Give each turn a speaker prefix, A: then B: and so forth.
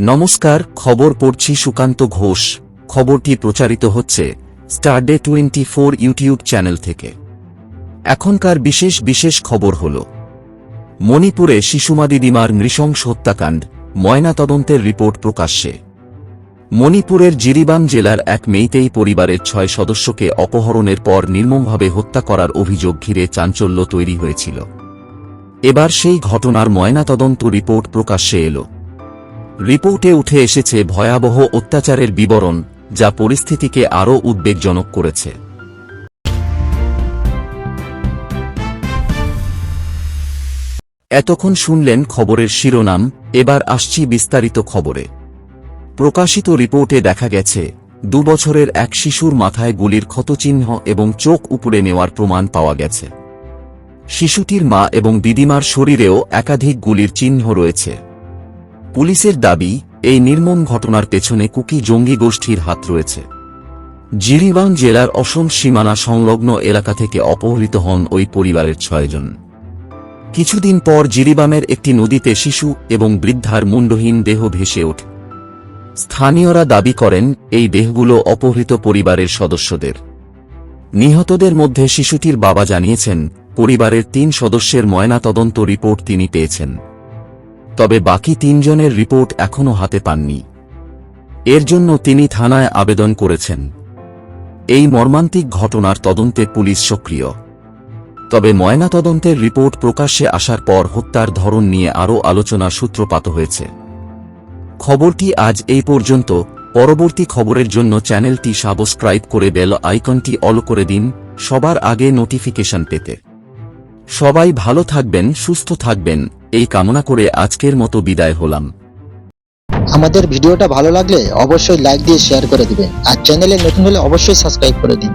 A: নমস্কার, খবর পড়ছি সুকান্ত ঘোষ। খবরটি প্রচারিত হচ্ছে স্টারডে টোয়েন্টি ফোর ইউটিউব চ্যানেল থেকে। এখনকার বিশেষ বিশেষ খবর হল, মণিপুরে শিশুমা দিদিমার নৃশংস হত্যাকাণ্ড, ময়নাতদন্তের রিপোর্ট প্রকাশ্যে। মণিপুরের জিরিবাম জেলার এক মেইতেই পরিবারের ছয় সদস্যকে অপহরণের পর নির্মমভাবে হত্যা করার অভিযোগ ঘিরে চাঞ্চল্য তৈরি হয়েছিল। এবার সেই ঘটনার ময়নাতদন্ত রিপোর্ট প্রকাশ্যে এলো। রিপোর্টে উঠে এসেছে ভয়াবহ অত্যাচারের বিবরণ, যা পরিস্থিতিকে আরও উদ্বেগজনক করেছে। এতক্ষণ শুনলেন খবরের শিরোনাম, এবার আসছি বিস্তারিত খবরে। প্রকাশিত রিপোর্টে দেখা গেছে, দুবছরের এক শিশুর মাথায় গুলির ক্ষতচিহ্ন এবং চোখ উপড়ে নেওয়ার প্রমাণ পাওয়া গেছে। শিশুটির মা এবং দিদিমার শরীরেও একাধিক গুলির চিহ্ন রয়েছে। পুলিশের দাবি, এই নির্মম ঘটনার পেছনে কুকি জঙ্গি গোষ্ঠীর হাত রয়েছে। জিরিবাং জেলার অসম সীমানা সংলগ্ন এলাকা থেকে অপহৃত হন ওই পরিবারের ছয়জন। কিছুদিন পর জিরিবামের একটি নদীতে শিশু এবং বৃদ্ধার মুন্ডহীন দেহ ভেসে ওঠে। স্থানীয়রা দাবি করেন, এই দেহগুলো অপহৃত পরিবারের সদস্যদের। নিহতদের মধ্যে শিশুটির বাবা জানিয়েছেন, পরিবারের তিন সদস্যের ময়নাতদন্ত রিপোর্ট তিনি পেয়েছেন। তবে বাকি তিনজনের রিপোর্ট এখনও হাতে পাননি। এর জন্য তিনি থানায় আবেদন করেছেন। এই মর্মান্তিক ঘটনার তদন্তে পুলিশ সক্রিয়। তবে ময়নাতদন্তের রিপোর্ট প্রকাশ্যে আসার পর হত্যার ধরন নিয়ে আরও আলোচনার সূত্রপাত হয়েছে। খবরটি আজ এই পর্যন্ত। পরবর্তী খবরের জন্য চ্যানেলটি সাবস্ক্রাইব করে বেল আইকনটি অল করে দিন। সবার আগে নোটিফিকেশন পেতে। সবাই ভালো থাকবেন, সুস্থ থাকবেন। এই কামনা করে আজকের মতো বিদায় হলাম।
B: আমাদের ভিডিওটা ভালো লাগলে অবশ্যই লাইক দিয়ে শেয়ার করে দিবেন। আর চ্যানেলে নতুন হলে অবশ্যই সাবস্ক্রাইব করে দিন।